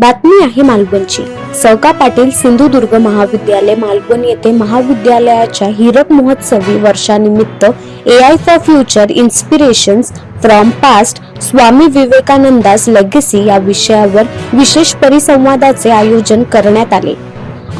बातमी आहे मालवणची. सौका पाटील सिंधुदुर्ग महाविद्यालय मालवण येथे महाविद्यालयाच्या हिरक महोत्सवी वर्षानिमित्त A I for future inspirations from past Swami Vivekananda's legacy या विषयावर विशेष परिसंवादाचे आयोजन करण्यात आले.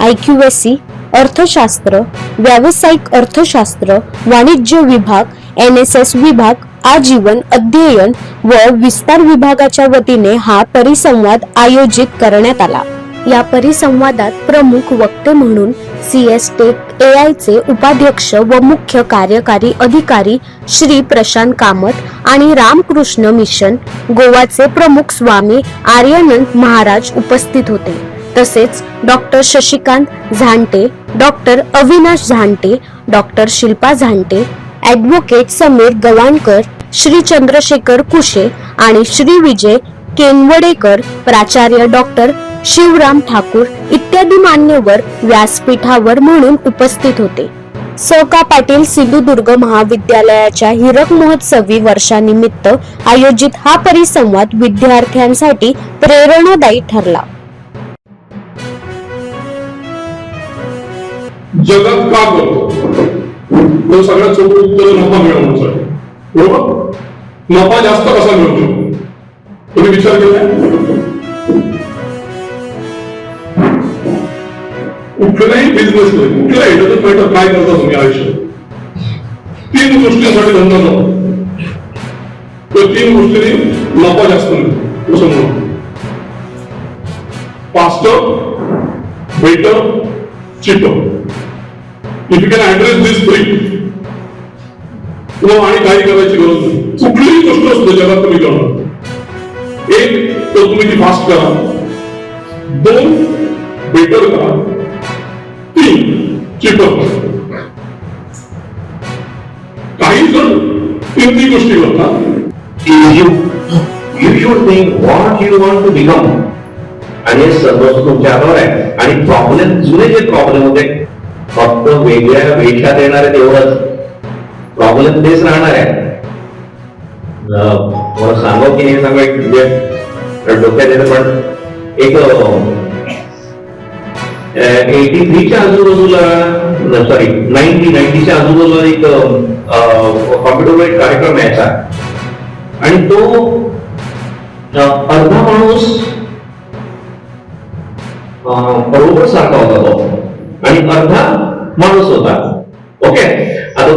आयक्यूएससी अर्थशास्त्र व्यावसायिक अर्थशास्त्र वाणिज्य विभाग एन एस एस विभाग आजीवन अध्ययन व विस्तार विभागाच्या वतीने हा परिसंवाद आयोजित करण्यात आला. या परिसंवादात प्रमुख वक्ते म्हणून सी एस टेक ए आयचे उपाध्यक्ष व मुख्य कार्यकारी अधिकारी श्री प्रशांत कामत आणि रामकृष्ण मिशन गोवाचे प्रमुख स्वामी आर्यानंद महाराज उपस्थित होते. तसेच doctor Shashikant Zante doctor Avinash Zante doctor Shilpa Zante advocate Sameer Gavankar Shri Chandrashekhar Kushe आणि श्री विजय केनवडेकर प्राचार्य डॉक्टर शिवराम ठाकूर इत्यादी मान्यवर व्यासपीठावर म्हणून उपस्थित होते. सौका पाटील सिंधुदुर्ग महाविद्यालयाच्या हिरक महोत्सवी वर्षानिमित्त आयोजित हा परिसंवाद विद्यार्थ्यांसाठी प्रेरणादायी ठरला. जगात का करतो तो सगळ्यात सोपं उत्तर नफा मिळवण्यासाठी नफा जास्त कसा मिळतो? तुम्ही विचार केलाय कुठलाही बिझनेस मध्ये कुठल्याही मॅटर काय करता तुम्ही आयुष्यात? तीन गोष्टींसाठी धंदा करतो तर तीन गोष्टींनी नफा जास्त मिळतो. असं म्हणून. Faster better cheaper if you can address this किंवा आणि काही करायची गरज नाही. कुठलीही गोष्ट असतो जगात तुम्ही करणार. एक तर तुम्ही ती फास्ट करा. दोन बेटर करा. तीन चिपर काही जण तीन ती गोष्टी करतात. You should think what you want to become आणि हे सर्व तुमच्या हातावर आहे आणि प्रॉब्लेम जुने जे प्रॉब्लेम होते फक्त वेगळ्या वेशात येणारे तेवढंच. प्रॉब्लेम तेच राहणार आहे. मला सांगू की नाही सांगा एक म्हणजे डोक्यात येतं पण एक एटी थ्रीच्या आजूबाजूला सॉरी नाईन्टी नाईन्टीच्या आजूबाजूला एक कॉम्प्युटरवर एक कार्यक्रम यायचा. आणि तो अर्धा माणूस बरोबर सारखा होता तो. आणि अर्धा माणूस होता.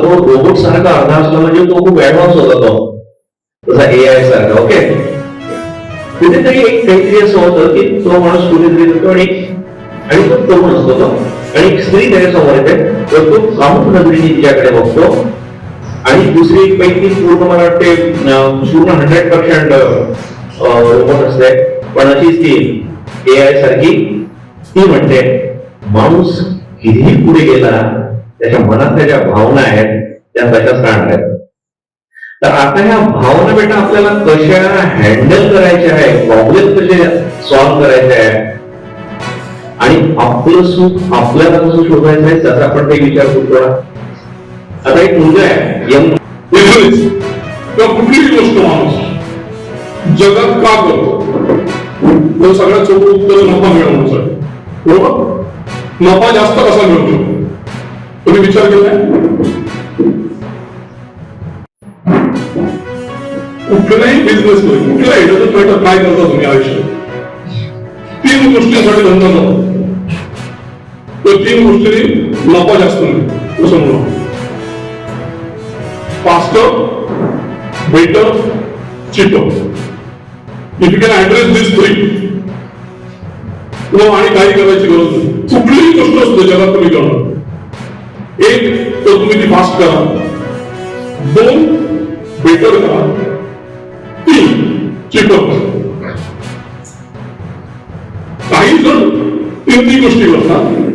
तो रोबोट सारखा अर्धा असला म्हणजे तो खूप ऍडव्हान्स होता तो. तसा ए आय सारखा ओके कुठेतरी एक काहीतरी असं होतं की तो माणूस कुठेतरी येतो आणि आणि तो तरुण असतो तो. आणि एक स्त्री त्याच्यासमोर येते. तर तो कामुक नजरेने तिच्याकडे बघतो. आणि दुसरी एक पैकी पूर्ण मला वाटते पूर्ण हंड्रेड पर्सेंट रोबोट असते. पण अशीच ती ए आय सारखी. ती म्हणते माणूस कितीही पुढे गेला त्याच्या मनात त्याच्या भावना आहेत त्या तशाच राहणार आहेत. तर आता ह्या भावना बेटा आपल्याला कशा हँडल करायच्या आहे प्रॉब्लेम कसे सॉल्व्ह करायचे आहे आणि आपलं सुख आपल्याला कसं शोधायचं आहे त्याचा आपण काही विचार करू थोडा आता एक मुलगा आहे यंग. बिझनेस किंवा कुठलीही गोष्ट माणूस जगात का करतो सगळ्यात सोपं उत्तर नफा मिळवण्यासाठी. बरोबर? नफा जास्त कसा मिळतो? तुम्ही विचार केलाय कुठल्याही बिझनेस मध्ये कुठल्याही डझंट मॅटर काय करता तुम्ही आयुष्यात? तीन गोष्टींसाठी धंदा जातो तर तीन गोष्टी नफा जास्त नाही असं म्हणून faster, better, cheaper. If you can address these three, आणि काही करायची गरज नाही. कुठलीही गोष्ट असते जगात तुम्ही करणार. एक तर तुम्ही ती फास्ट करा. दोन बेटर करा. तीन चिपर काही जण तीन तीन गोष्टी करतात.